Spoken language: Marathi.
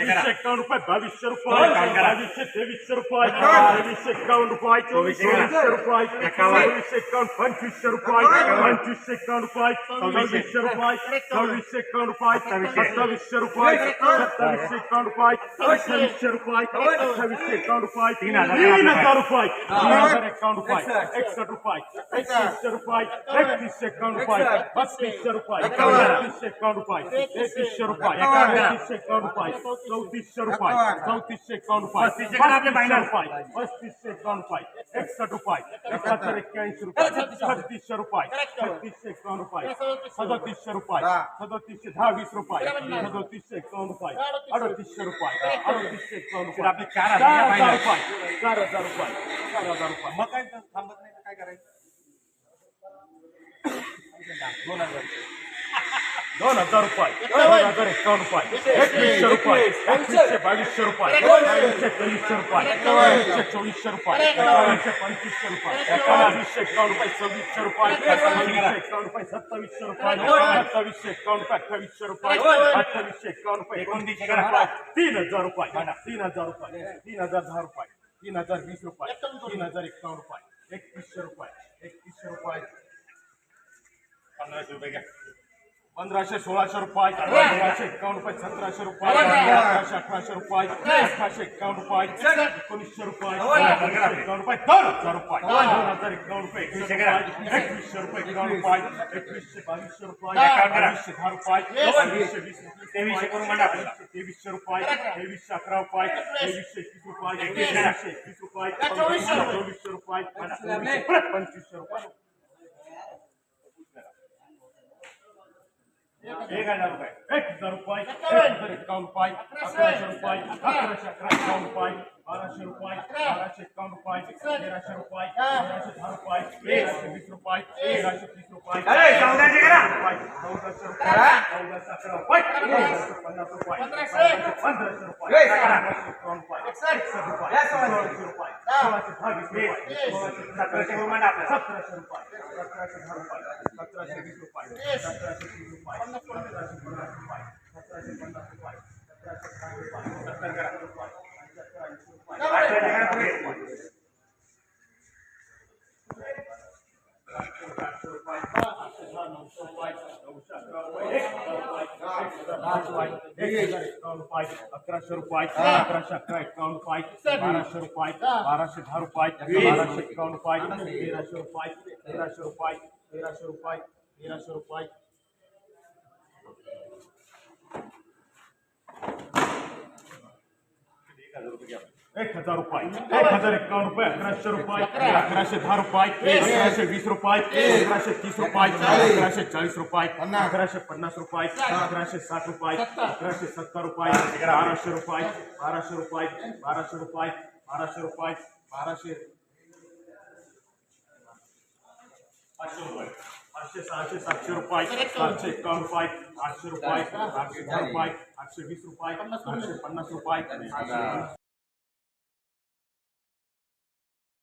एकावन्न रुपये बावीसशे रुपये बावीसशे तेवीसशे रुपये तेवीसशे एकावन्न रुपये चोवीसशे रुपये चोवीसशे एकावन्न पंचवीसशे रुपये पंचवीसशे एकावन्न रुपये सव्वीसशे रुपये सव्वीसशे एकावन्न रुपये सत्तावीसशे रुपये सत्तावीसशे एकावन्न रुपये अठ्ठावीसशे रुपये अठ्ठावीसशे एकावन्न रुपये तीन हजार रुपये तीन हजार एकावन्न रुपये एकसष्ट रुपये एकतीसशे रुपये एकतीसशे एकावन्न रुपये बत्तीसशे रुपये बत्तीसशे एकावन्न रुपये एकतीसशे रुपये एकतीसशे एकावन्न रुपये चौतीसशे रुपये. चौतीसशे एकावन्न रुपये. पस्तीसशे रुपये. पस्तीसशे एकावन्न रुपये. एकसष्ट रुपये. एकाहत्तर एक्क्याऐंशी रुपये. छत्तीसशे रुपये. छत्तीसशे एकावन्न रुपये. सदतीसशे रुपये. सदतीसशे दहा वीस रुपये. सदतीसशे एकावन्न रुपये. अडतीसशे रुपये. अडतीसशे एकावन्न रुपये. आपले चार हजार रुपये. चार हजार रुपये. चार हजार रुपये. मग काय थांबत नाही काय करायचं? दोन हजार दोन हजार रुपये दोन हजार एकावन्न रुपये एकवीसशे रुपये एकवीसशे बावीसशे रुपये बावीसशे तेवीसशे रुपये बावीसशे चोवीसशे रुपये बावीसशे पंचवीसशे रुपये बावीसशे एकावन्न रुपये सव्वीसशे रुपये सव्वीसशे एकावन्न रुपये सत्तावीसशे रुपये सत्तावीसशे एकावन्न रुपये अठ्ठावीसशे रुपये अठ्ठावीसशे एकावन्न रुपये एकोणतीसशे रुपये तीन हजार रुपये तीन हजार रुपये तीन हजार दहा रुपये तीन हजार वीस रुपये तीन हजार एकावन्न रुपये एकतीसशे रुपये एकतीसशे रुपये. पंधराशे रुपये घ्या. पंधराशे सोळाशे रुपये सोळाशे एकावन्न रुपये सतराशे रुपये अठराशे अठराशे रुपये अठराशे एकावन्न रुपये एकोणीसशे रुपये एकावन्न रुपये दोन हजार रुपये दोन हजार एकावन्न रुपये एकवीसशे रुपये एकावन्न रुपये एकवीसशे बावीसशे रुपये बावीसशे दहा रुपये बावीसशे वीस रुपये तेवीसशे तेवीसशे रुपये तेवीसशे अकरा रुपये तेवीसशे एकवीस रुपये एकवीसशे एकवीस रुपये चोवीसशे रुपये पंचवीसशे रुपये एक हजार रुपये. एक हजार रुपये. एक हजार रुपये. अकराशे रुपये. अकराशे अकरा रुपये. बाराशे रुपये बाराशे एकावन्न रुपये तेराशे रुपये तेराशे दहा रुपये तेराशे वीस रुपये तेराशे तीस रुपये चौदाशे रुपये चौदाशे अकरा रुपये चौदाशे पन्नास रुपये पंधराशे. रुपये अकराशे एकावन्न रुपये एकसष्ट. रुपये सोळाशे रुपये सोळाशे दहा वीस रुपये सोळाशे सतराशे रुपये सतराशे रुपये सतराशे दहा रुपये सतराशे वीस रुपये सतराशे तीस रुपये सतराशे पन्नास रुपये सतराशे साठ रुपये सत्तर करा रुपये पंच्याहत्तर ऐंशी रुपये आठशे रुपये आठशे रुपये आठशे दहा नऊशे रुपये नऊशे अकरा रुपये एक हजार रुपये रुपये अकराशे रुपये अकराशे अकरा एकावन्न रुपये बाराशे रुपये बाराशे दहा रुपये बाराशे एकावन्न रुपये तेराशे रुपये तेराशे रुपये तेराशे रुपये तेराशे रुपये एक हजार रुपये एक हज़ार एकावन्न रुपये अकराशे रुपये अकराशे दहा रुपये अकराशे वीस रुपये अकराशे तीस रुपये अकराशे चाळीस रुपये अकराशे पन्नास रुपये अकराशे साठ रुपये अकराशे सत्तर रुपये बाराशे रुपये बाराशे रुपये बाराशे रुपये बाराशे रुपये बाराशे पाचशे रुपये पाचशे सहाशे सातशे रुपये सातशे एकावन्न रुपये आठशे रुपये आठशे दहा रुपये आठशे वीस रुपये आठशे पन्नास रुपये